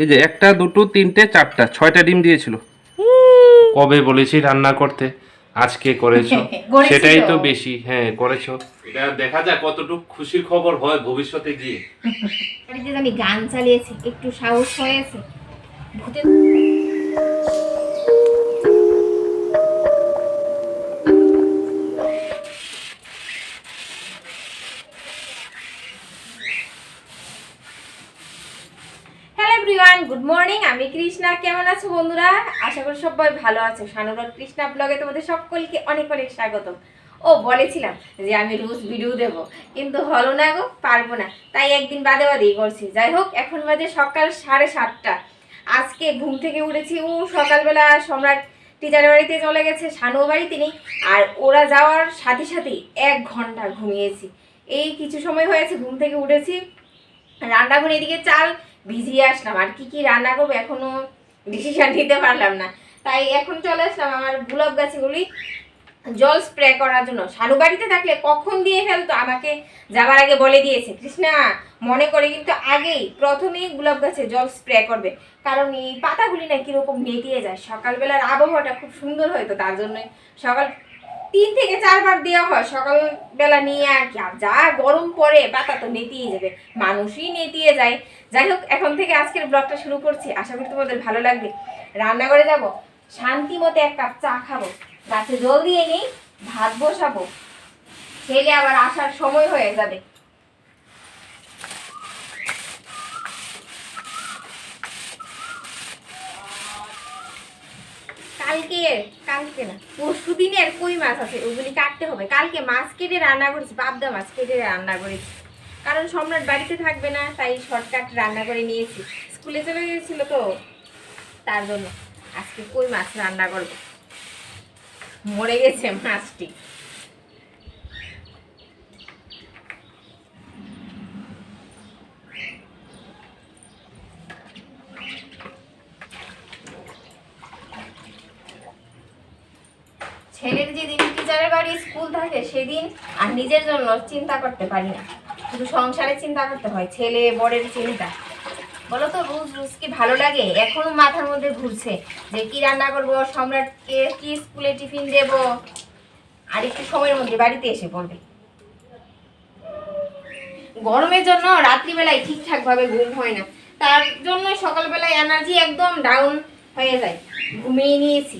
এই যে একটা দুটো তিনটে চারটা ছয়টা ডিম দিয়েছিল। কবে বলেছি রান্না করতে? আজকে করেছ? সেটাই তো। বেশি। হ্যাঁ করেছ। এটা দেখা যাক কতটুকু খুশির খবর হয় ভবিষ্যতে গিয়ে। আমি গান চালিয়েছি একটু সাহস হয়েছে। ভূতের মর্নিং, আমি কৃষ্ণা, কেমন আছো বন্ধুরা? আশা করি সবাই ভালো আছো। সানুরার কৃষ্ণা ব্লগে তোমাদের সকলকে অনেক অনেক স্বাগতম। ও, বলেছিলাম যে আমি রোজ ভিডিও দেব, কিন্তু হলো না গো, পারব না। তাই একদিন বাদে বাদেই করছি। যাই হোক, এখন বাজে সকাল সাড়ে সাতটা। আজকে ঘুম থেকে উঠেছি ও সকালবেলা সম্রাট টিচার বাড়িতে চলে গেছে শানু বাড়িতে নেই, আর ওরা যাওয়ার সাথে সাথেই এক ঘণ্টা ঘুমিয়েছি। এই কিছু সময় হয়েছে, ঘুম থেকে উঠেছি। রান্না করে এদিকে চাল ভিজিয়ে আসলাম। আর কি কি রান্না করব এখনও ডিসিশন নিতে পারলাম না। তাই এখন চলে আসলাম আমার গোলাপ গাছগুলি জল স্প্রে করার জন্য। শালু বাড়িতে থাকলে কখন দিয়ে ফেলতো? আমাকে যাবার আগে বলে দিয়েছে। কৃষ্ণা, মনে করে কিন্তু আগেই প্রথমেই গোলাপ গাছে জল স্প্রে করবে। কারণ এই পাতাগুলি না কীরকম নেতিয়ে যায়। সকালবেলার আবহাওয়াটা খুব সুন্দর হয়তো, তার জন্যই সকাল তিন থেকে চারবার দেওয়া হয়। সকালবেলা নিয়ে আর কি। আর যা গরম পড়ে পাতা তো নেতিয়ে যাবে। মানুষই নেতিয়ে যায়। যাই হোক, এখন থেকে আজকের ব্লগটা শুরু করছি। আশা করি তোমাদের ভালো লাগবে। রান্নাঘরে যাব। শান্তি মতে এক কাপ চা খাব। গাছে জল দিয়ে নিই, ভাত বসাবো। ছেলে আবার আসার সময় হয়ে যাবে। কালকে কালকে না, পরশু দিনের কই মাছ আছে, ওগুলি কাটতে হবে। কালকে মাছ কেটে রান্না করেছি, পাবদা মাছ কেটে রান্না করেছি। কারণ সম্রাট বাড়িতে থাকবে না, তাই শর্টকাট রান্না করে নিয়েছি। স্কুলে চলে গিয়েছিল তো, তার জন্য আজকে কই মাছ রান্না করব? মরে গেছে মাছটি। ছেলের যেদিন টিচারের বাড়ি স্কুল থাকে, সেদিন আর নিজের জন্য চিন্তা করতে পারি না। শুধু সংসারে চিন্তা করতে হয়, ছেলে বরের চিন্তা। বলো তো রোজ রুজ কি ভালো লাগে? এখনও মাথার মধ্যে ঘুরছে যে, কি রান্না করব? সম্রাটকে কি স্কুলে টিফিন দেব? আর একটু সময়ের মধ্যে বাড়িতে এসে পড়বে। গরমের জন্য রাত্রিবেলায় ঠিকঠাক ভাবে ঘুম হয় না। তার জন্য সকালবেলায় এনার্জি একদম ডাউন হয়ে যায়। ঘুমিয়ে নিয়েছি।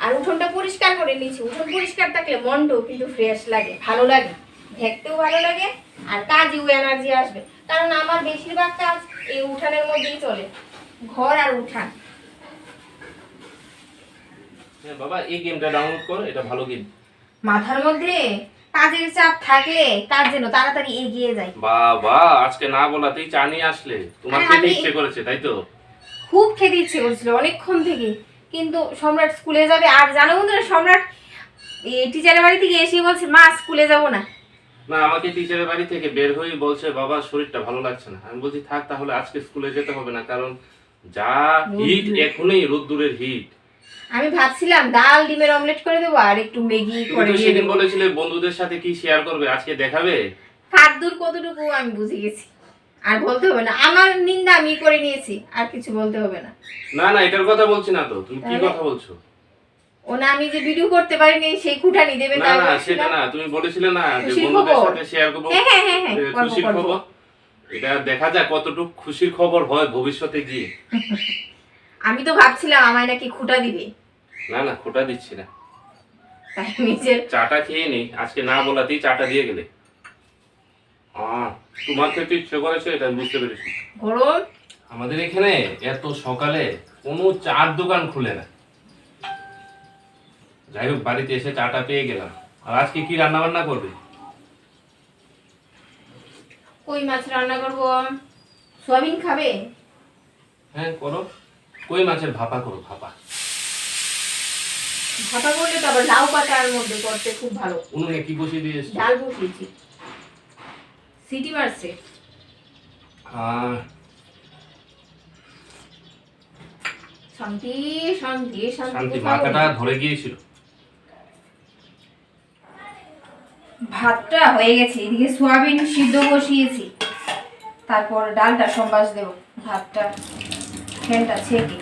আর উঠোনটা পরিষ্কার করে নিচ্ছি উঠোন পরিষ্কার থাকলে মনটাও কিন্তু ফ্রেশ লাগে ভালো লাগে। দেখতেও ভালো লাগে আর কাজেও এনার্জি আসবে। কারণ আমার বেশিরভাগ কাজ এই উঠানের মধ্যেই চলে ঘর আর উঠান। হ্যাঁ বাবা এই গেমটা ডাউনলোড কর এটা ভালো গেম মাথার মধ্যে কাজের চাপ থাকলে কাজ যেন তাড়াতাড়ি এগিয়ে যায় বাবা আজকে না বলাতেই চা নিয়ে আসলে। তোমার হ্যাঁ, খেতে ইচ্ছে করেছে তাই তো? খুব খেতে ইচ্ছে করছিল অনেকক্ষণ থেকে। কিন্তু সম্রাট স্কুলে যাবে। আর জানো বন্ধুরা সম্রাট টিচারের বাড়ি থেকে এসে বলছে মা স্কুলে যাব না। না আমাকে টিচারের বাড়ি থেকে বের হয়ে বলছে বাবা শরীরটা ভালো লাগছে না। আমি বলছি থাক তাহলে আজকে স্কুলে যেতে হবে না কারণ যা হিট এখনই রোদ্দুরের হিট আমি ভাবছিলাম ডাল ডিমের অমলেট করে দেবো আর একটু ম্যাগি করে দিয়ে সেদিন বলেছিলে বন্ধুদের সাথে কি শেয়ার করবে আজকে দেখাবে? কার দূর কতটুকু আমি বুঝে গেছি। আর বলতে হবে না। আমার নিন্দা আমি করে নিয়েছি আর কিছু বলতে হবে না। না না এটার কথা বলছি না তো। তুমি কি কথা বলছো? ও না আমি যে ভিডিও করতে পারিনি সেই খুঁটানি দেবে না না সেটা না। তুমি বলেছিলে না যে বন্ধুদের খবর। সাথে শেয়ার করব। হ্যাঁ হ্যাঁ হ্যাঁ হ্যাঁ খুশির খবর? এটা দেখা যাক কতটুকু খুশির খবর হয় ভবিষ্যতে গিয়ে। আমি তো ভাবছিলাম আমায় নাকি খুঁটা দিবে। না না খোটা দিচ্ছি না। তাই নিজের চাটা খেয়ে নি আজকে না বলাতেই চাটা দিয়ে গেলে। তোমার খেতে ইচ্ছে করেছে এটা বুঝতে পেরেছি। গরম আমাদের এখানে এত সকালে কোনো চার দোকান খুলে না। যাই হোক বাড়িতে এসে চাটা পেয়ে গেলাম। আর আজকে কি রান্না বান্না করবে? কই মাছ রান্না করব? সোয়াবিন খাবে? হ্যাঁ করো। কই মাছের ভাপা করো ভাপা। ভাপা করলে তো আবার লাউ পাতার মধ্যে করতে খুব ভালো। উনুনে কি বসিয়ে দিয়ে এসছো? ডাল বসিয়েছি। সিটি আর শান্তি শান্তি শান্তি শান্তি মাথাটা ধরে গিয়েছিল। ভাতটা হয়ে গেছে এদিকে সোয়াবিন সিদ্ধ বসিয়েছি। তারপর ডালটা সম্বাস দেব ভাতটা ফ্যানটা ছেঁকে।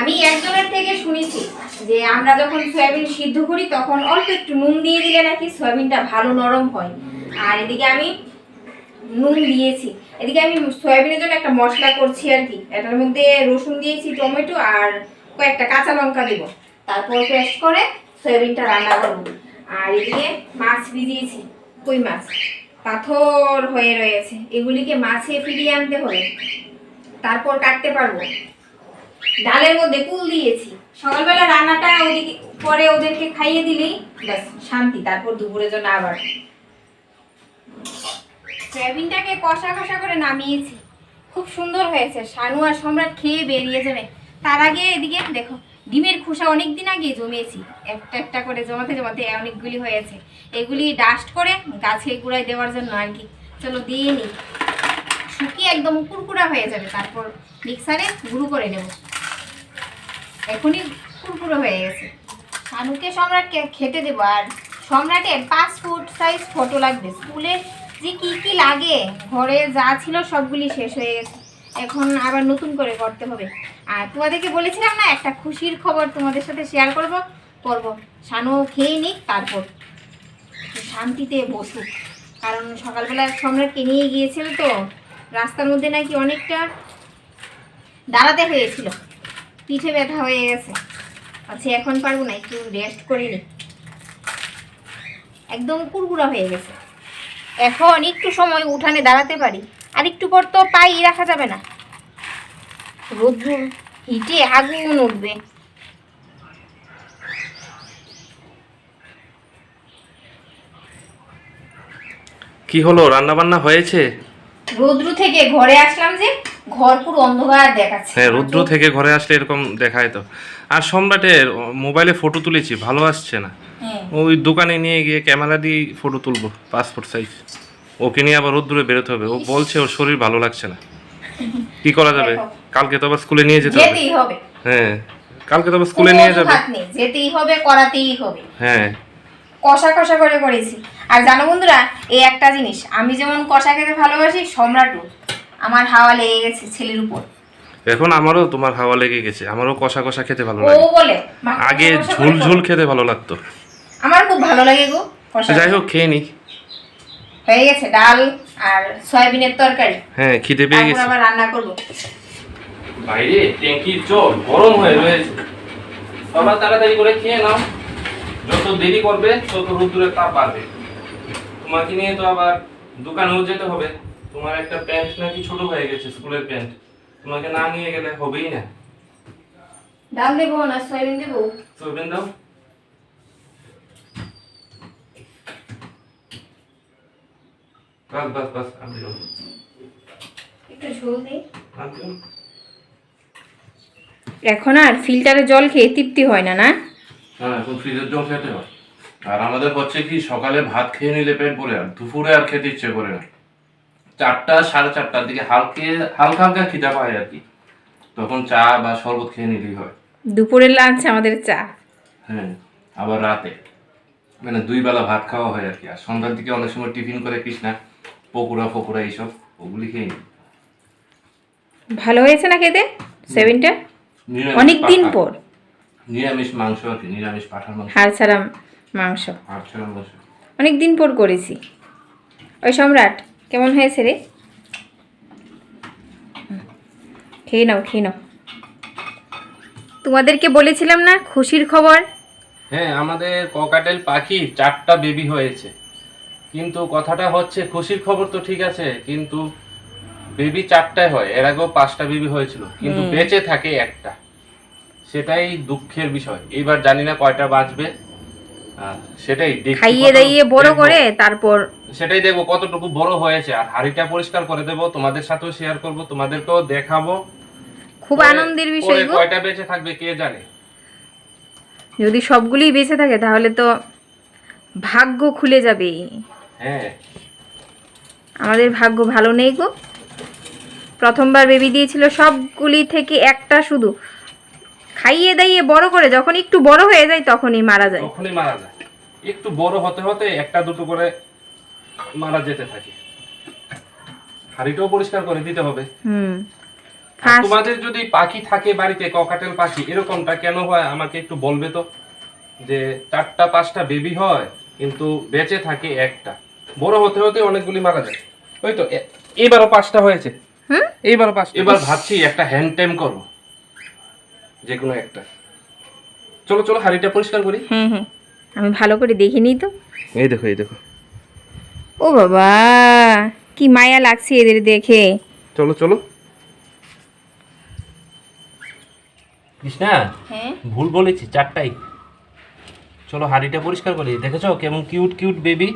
আমি একজনের থেকে শুনেছি যে আমরা যখন সয়াবিন সিদ্ধ করি, তখন অল্প একটু নুন দিয়ে দিলে নাকি সয়াবিনটা ভালো নরম হয়। আর এদিকে আমি নুন দিয়েছি। এদিকে আমি সয়াবিনের জন্য একটা মশলা করছি আর কি। এটার মধ্যে রসুন দিয়েছি, টমেটো আর কয়েকটা কাঁচা লঙ্কা দেব। তারপর পেস্ট করে সয়াবিনটা রান্না করব। আর এদিকে মাছ ভিজিয়েছি, কই মাছ? পাথর হয়ে রয়েছে। এগুলিকে মাছে ফিরিয়ে আনতে হবে। তারপর কাটতে পারব। ডালের মধ্যে কুল দিয়েছি। সকালবেলা রান্নাটা ওইদিকে পরে ওদেরকে খাইয়ে দিলেই ব্যাস, শান্তি, তারপর দুপুরের জন্য আবার। সয়াবিনটাকে কষা কষা করে নামিয়েছি। খুব সুন্দর হয়েছে, শানু আর সম্রাট খেয়ে বেরিয়ে যাবে। তার আগে এদিকে দেখো, ডিমের খোসা অনেক দিন আগে জমিয়েছি। একটা একটা করে জমাতে জমাতে অনেকগুলি হয়েছে। এগুলি ডাস্ট করে গাছে গুঁড়ায় দেওয়ার জন্য আর কি। চলো দিয়ে নিই শুকিয়ে একদম কুরকুরা হয়ে যাবে, তারপর মিক্সারে গুঁড়ো করে নেব। এখনই কুরকুরো হয়ে গেছে। শানুকে সম্রাটকে খেতে দেবো, আর সম্রাটের ফুট সাইজ ফটো লাগবে। স্কুলে যে কি কি লাগে, ঘরে যা ছিল সবগুলি শেষ হয়ে গেছে। এখন আবার নতুন করে করতে হবে। আর তোমাদেরকে বলেছিলাম না, একটা খুশির খবর তোমাদের সাথে শেয়ার করব করব। শানু খেয়ে নিক, তারপর শান্তিতে বসুক। কারণ সকালবেলা সম্রাটকে নিয়ে গিয়েছিল তো, রাস্তার মধ্যে নাকি অনেকটা দাঁড়াতে হয়েছিল। পিঠে ব্যথা হয়ে গেছে। আচ্ছা এখন পারব না একটু রেস্ট করে নি। একদম কুরকুরা হয়ে গেছে। এখন একটু সময় উঠানে দাঁড়াতে পারি। আর একটু পর তো পাই রাখা যাবে না। রোদ্র হিটে আগুন উঠবে। কি হলো? রান্না বান্না হয়েছে? রোদ্রু থেকে ঘরে আসলাম যে ঘর পুরো অন্ধকার দেখাচ্ছে। হ্যাঁ রুদ্র থেকে ঘরে আসলে এরকম দেখায় তো। আর সম্রাটের মোবাইলে ফটো তুলেছি ভালো আসছে না। হ্যাঁ। ওই দোকানে নিয়ে গিয়ে ক্যামেরা দিয়ে ফটো তুলবো পাসপোর্ট সাইজ ওকে নিয়ে আবার রোদ্দুরে বেরোতে হবে। ও বলছে ওর শরীর ভালো লাগছে না। কি করা যাবে? কালকে তো আবার স্কুলে নিয়ে যেতে হবে। হ্যাঁ কালকে তো আবার স্কুলে নিয়ে যাবে। যেতেই হবে করাতেই হবে। হ্যাঁ। কষা কষা করে করেছি। আর জানো বন্ধুরা এই একটা জিনিস আমি যেমন কষা খেতে ভালোবাসি সম্রাটও। আমার হাওয়া লেগে গেছে ছেলের উপর। এখন আমারও তোমার হাওয়া লেগে গেছে আমারও কষা কষা খেতে ভালো লাগে। ও বলে আগে ঝুল ঝুল খেতে ভালো লাগতো। আমার খুব ভালো লাগে গো কষা। যাই হোক খেয়ে নি হয়ে গেছে ডাল আর সয়াবিনের তরকারি। হ্যাঁ খিদে পেয়ে গেছে। আবার রান্না করব। বাইরে ট্যাঙ্কির জল গরম হয়ে রয়েছে। সবার তাড়াতাড়ি করে খেয়ে নাও। যত দেরি করবে তত রোদ্দুরের তাপ বাড়বে। তোমাকে নিয়ে তো আবার দোকানেও যেতে হবে। তোমার একটা প্যান্ট নাকি ছোট হয়ে গেছে স্কুলের প্যান্ট তোমাকে না নিয়ে গেলে হবেই না। ডাল দেবো না সয়াবিন দেবো? সোয়াবিন দাও। বাস বাস বাস আমি দেবো একটু ঝোল দিই এখন আর ফিল্টারে জল খেয়ে তৃপ্তি হয় না না? হ্যাঁ এখন ফ্রিজের জল খেতে হয়। আর আমাদের হচ্ছে কি সকালে ভাত খেয়ে নিলে পেট ভরে আর দুপুরে আর খেতে ইচ্ছে করে না। চারটা সাড়ে চারটার দিকে হালকে হালকা হালকা খিদা পায় আর কি। তখন চা বা শরবত খেয়ে নিলেই হয়। দুপুরের লাঞ্চ আমাদের চা। হ্যাঁ আবার রাতে। মানে দুই বেলা ভাত খাওয়া হয় আর কি। আর সন্ধ্যার দিকে অনেক সময় টিফিন করে কৃষ্ণা পকোড়া ফকোড়া এইসব ওগুলি খেয়ে নিই। ভালো হয়েছে না খেতে সেভেনটা অনেক দিন পর। নিরামিষ মাংস আর কি নিরামিষ পাঠার মাংস। হাড় ছাড়া মাংস। আর ছাড়া মাংস। অনেক দিন পর করেছি। ওই সম্রাট কেমন হয়েছে রে? খেয়ে নাও খেয়ে নাও। তোমাদেরকে বলেছিলাম না খুশির খবর? হ্যাঁ আমাদের ককাটেল পাখি চারটা বেবি হয়েছে। কিন্তু কথাটা হচ্ছে খুশির খবর তো ঠিক আছে কিন্তু বেবি চারটায় হয়। এর আগেও পাঁচটা বেবি হয়েছিল কিন্তু। বেঁচে থাকে একটা। সেটাই দুঃখের বিষয়। এইবার জানি না কয়টা বাঁচবে। সেটাই খাইয়ে দাইয়ে বড় করে তারপর সেটাই দেখব কতটুকু বড় হয়েছে। আর হাড়িটা পরিষ্কার করে দেবো তোমাদের সাথেও শেয়ার করব তোমাদেরকেও দেখাবো। খুব আনন্দের বিষয় গো। কয়টা বেঁচে থাকবে কে জানে? যদি সবগুলোই বেঁচে থাকে তাহলে তো ভাগ্য খুলে যাবে। হ্যাঁ। আমাদের ভাগ্য ভালো নেই গো। প্রথমবার বেবি দিয়েছিল সবগুলি থেকে একটা শুধু। খাইয়ে দাইয়ে বড় করে যখন একটু বড় হয়ে যায় তখনই মারা যায়। তখনই মারা যায়। একটু বড় হতে হতে একটা দুটো করে মারা যেতে থাকে। হাড়িটাও পরিষ্কার করে দিতে হবে। হুম। তোমাদের যদি পাখি থাকে বাড়িতে ককাটেল পাখি এরকমটা কেন হয়? আমাকে একটু বলবে তো। যে চারটা পাঁচটা বেবি হয় কিন্তু বেঁচে থাকে একটা। বড় হতে হতে অনেকগুলি মারা যায়। ওই তো এবারও পাঁচটা হয়েছে। হুম? এইবারও পাঁচ এবার ভাবছি একটা হ্যান্ড টাইম করব। যে কোনো একটা। চলো চলো হাড়িটা পরিষ্কার করি। হ্যাঁ হ্যাঁ আমি ভালো করে দেখিনি তো। এই দেখো এই দেখো। ও বাবা কি মায়া লাগছে এদের দেখে। চলো চলো। কৃষ্ণা হ্যাঁ? ভুল বলেছি চারটাই। চলো হাড়িটা পরিষ্কার করি দেখেছ কেমন কিউট কিউট বেবি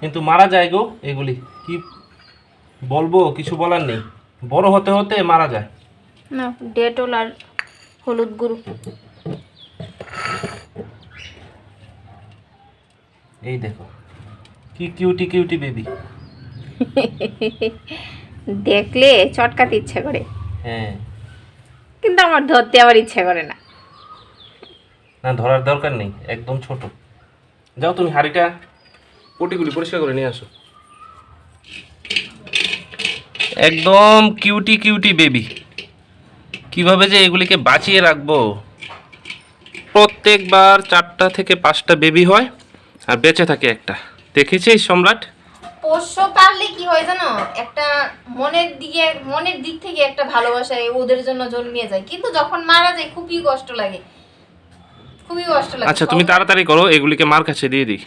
কিন্তু মারা যায় গো এগুলি। কি বলব কিছু বলার নেই। বড় হতে হতে মারা যায়। না ডেটল আর হলুদ গুঁড়ো। এই দেখো। কি কিউটি কিউটি বেবি দেখলে চটকাতে ইচ্ছে করে। হ্যাঁ। কিন্তু আমার ধরতে আবার ইচ্ছে করে না। না ধরার দরকার নেই একদম ছোট। যাও তুমি হাড়িটা পটিগুলি পরিষ্কার করে নিয়ে আসো। একদম কিউটি কিউটি বেবি কীভাবে যে এগুলিকে বাঁচিয়ে রাখব? প্রত্যেকবার চারটা থেকে পাঁচটা বেবি হয় আর বেঁচে থাকে একটা। দেখেছিস সম্রাট? পোষ্য পারলে কি হয় জানো? একটা মনের দিকে মনের দিক থেকে একটা ভালোবাসা এই ওদের জন্য জন্মিয়ে যায়। কিন্তু যখন মারা যায় খুবই কষ্ট লাগে। খুবই কষ্ট লাগে। আচ্ছা তুমি তাড়াতাড়ি করো এগুলিকে মার কাছে দিয়ে দিই।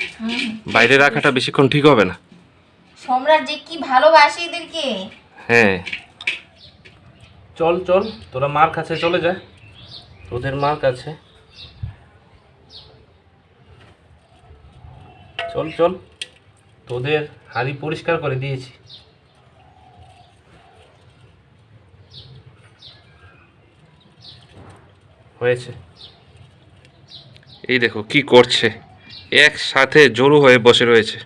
বাইরে রাখাটা বেশিক্ষণ ঠিক হবে না। সম্রাট যে কি ভালোবাসে এদেরকে? হ্যাঁ। চল চল তোরা মার কাছে চলে যা। তোদের মার কাছে। চল চল। তোদের হাড়ি পরিষ্কার করে দিয়েছি। হয়েছে। এই দেখো কি করছে। একসাথে জড়ো হয়ে বসে রয়েছে।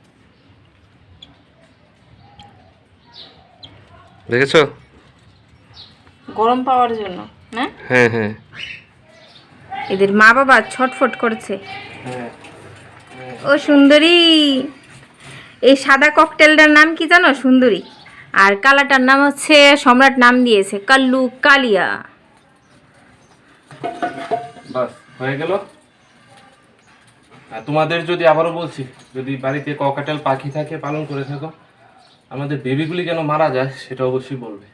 দেখেছ? গরম পাওয়ার জন্য না? হ্যাঁ হ্যাঁ। এদের মা বাবা ছটফট করছে। হ্যাঁ। ও সুন্দরী। এই সাদা ককটেলটার নাম কি জানো সুন্দরী? আর কালাটার নাম হচ্ছে সম্রাট নাম দিয়েছে কাল্লু কালিয়া। বাস হয়ে গেল? আর তোমাদের যদি আবারও বলছি যদি বাড়িতে ককাটেল পাখি থাকে পালন করে থাকো আমাদের বেবিগুলি কেন মারা যায় সেটা অবশ্যই বলবে।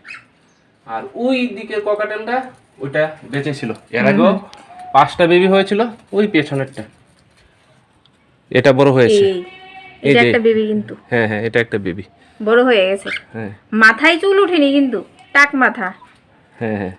আর ওই দিকের ককাটেলটা ওইটা বেঁচে ছিল। এর আগেও পাঁচটা বেবি হয়েছিল ওই পেছনেরটা। এটা বড় হয়েছে। এই যে- একটা বেবি কিন্তু। হ্যাঁ হ্যাঁ এটা একটা বেবি। বড় হয়ে গেছে। হ্যাঁ। মাথায় চুল উঠেনি কিন্তু টাক মাথা। হ্যাঁ হ্যাঁ।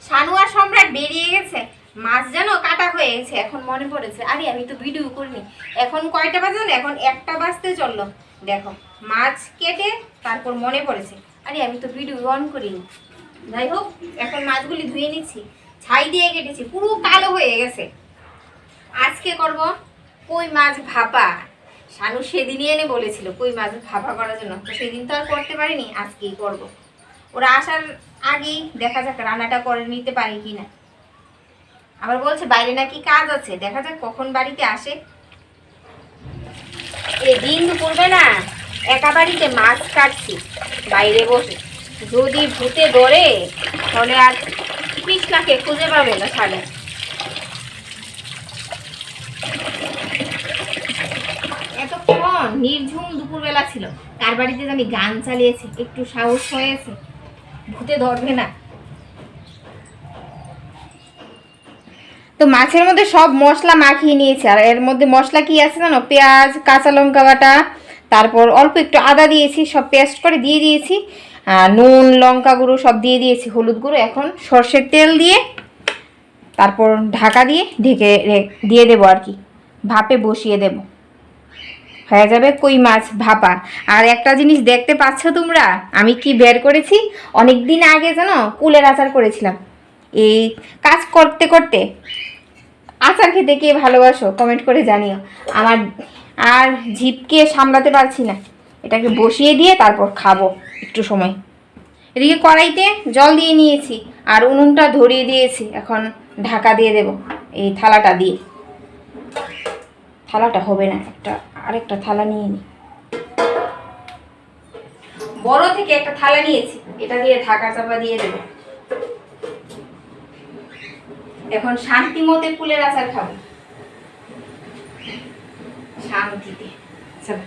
শানু আর সম্রাট বেরিয়ে গেছে। মাছ যেন কাটা হয়ে গেছে এখন মনে পড়েছে। আরে আমি তো ভিডিও করিনি। এখন কয়টা বাজে এখন একটা বাজতে চলল। দেখো মাছ কেটে তারপর মনে পড়েছে। আরে আমি তো ভিডিও অন করিনি। যাই হোক এখন মাছগুলি ধুয়ে নিচ্ছি। ছাই দিয়ে কেটেছি। পুরো কালো হয়ে গেছে। আজকে করব কই মাছ ভাপা? শানু সেদিনই এনে বলেছিল কই মাছ ভাপা করার জন্য। তো সেদিন তো আর করতে পারিনি, আজকেই করব। ওরা আসার আগেই দেখা যাক রান্নাটা করে নিতে পারি কি না আবার বলছে, বাইরে নাকি কাজ আছে, দেখা যাক কখন বাড়িতে আসে। এ দিন দুপুরবে না, একা বাড়িতে মাছ কাটছি, বাইরে বসে। যদি ভূতে ধরে তাহলে আর কৃষ্ণাকে খুঁজে পাবে না ছাড়ে এতক্ষণ নির্ঝুম দুপুরবেলা ছিল। কার বাড়িতে আমি গান চালিয়েছি, একটু সাহস হয়েছে। ভূতে ধরবে না। তো মাছের মধ্যে সব মশলা মাখিয়ে নিয়েছি, আর এর মধ্যে মশলা কি আছে জানো? পেঁয়াজ, কাঁচা লঙ্কা বাটা, তারপর অল্প একটু আদা দিয়েছি, সব পেস্ট করে দিয়ে দিয়েছি। নুন, লঙ্কা গুঁড়ো সব দিয়ে দিয়েছি, হলুদ গুঁড়ো, এখন সর্ষের তেল দিয়ে, তারপর ঢাকা দিয়ে ঢেকে দিয়ে দেবো আর কি। ভাপে বসিয়ে দেবো। হয়ে যাবে কই মাছ ভাপা। আর একটা জিনিস দেখতে পাচ্ছ তোমরা? আমি কি বের করেছি? অনেক দিন আগে জানো, কুলের আচার করেছিলাম। এই কাজ করতে করতে। আচার খেতে কে ভালোবাসো? কমেন্ট করে জানিও। আমার আর জিপকে সামলাতে পারছি না। এটাকে বসিয়ে দিয়ে তারপর খাব একটু সময়। এদিকে কড়াইতে জল দিয়ে নিয়েছি। আর উনুনটা ধরিয়ে দিয়েছি। এখন ঢাকা দিয়ে দেব এই থালাটা দিয়ে। থালাটা হবে না, একটা, আরেকটা থালা নিয়ে নি। বড় থেকে একটা থালা নিয়েছি, এটা দিয়ে ঢাকা চাপা দিয়ে দেবো। এখন শান্তি মতে ফুলের আচার খাব। শান্তিতে। চলো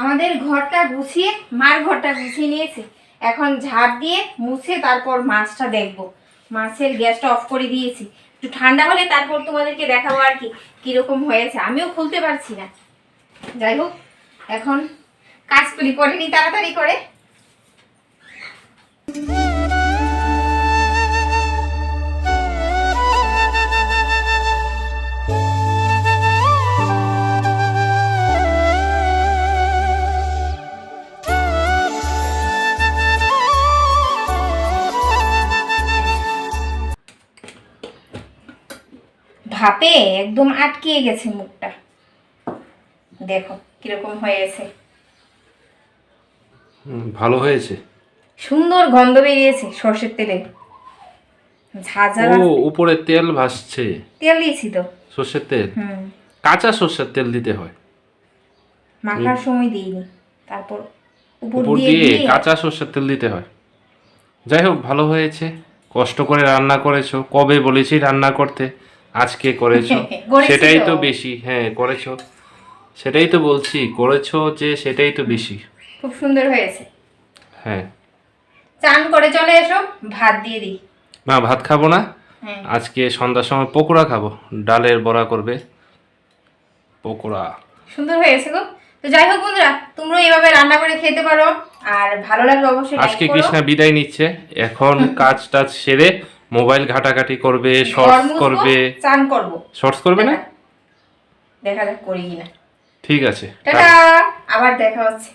আমাদের ঘরটা গুছিয়ে, মার ঘরটা গুছিয়ে নিয়েছে। এখন ঝাড় দিয়ে মুছে তারপর মাছটা দেখব। মাছের গ্যাসটা অফ করে দিয়েছি। একটু ঠান্ডা হলে তারপর তোমাদেরকে দেখাবো আর কি, কীরকম হয়েছে। আমিও খুলতে পারছি না। যাই হোক, এখন কাজ করি করে নি তাড়াতাড়ি করে। ভাপে একদম আটকিয়ে গেছে মুখটা। দেখো কীরকম হয়েছে। ভালো হয়েছে। সুন্দর গন্ধ বেরিয়েছে সর্ষের তেলে। ও উপরে তেল ভাসছে। তেল দিয়েছি তো। সর্ষের তেল? কাঁচা সর্ষের তেল দিতে হয়। মাখার সময় দিইনি। তারপর উপর দিয়ে কাঁচা সর্ষের তেল দিতে হয়। যাই হোক ভালো হয়েছে। কষ্ট করে রান্না করেছ। কবে বলেছি রান্না করতে? আজকে করেছ? সেটাই তো। বেশি। হ্যাঁ করেছ। সেটাই তো বলছি করেছ যে সেটাই তো বেশি। খুব সুন্দর হয়েছে। হ্যাঁ। চান করে চলে এসো ভাত দিয়ে দিই। না ভাত খাব না। হ্যাঁ। আজকে সন্ধ্যার সময় পকোড়া খাব। ডালের বড়া করবে। পকোড়া। সুন্দর হয়েছে গো। তো যাই হোক বন্ধুরা তোমরা এভাবে রান্না করে খেতে পারো। আর ভালো লাগলে অবশ্যই আজকে কৃষ্ণা বিদায় নিচ্ছে। এখন কাজ টাজ সেরে মোবাইল ঘাটাঘাটি করবে শর্টস করবে। চান করব। শর্টস করবে না? দেখা যাক করি কিনা। ঠিক আছে টাটা! আবার দেখা হচ্ছে।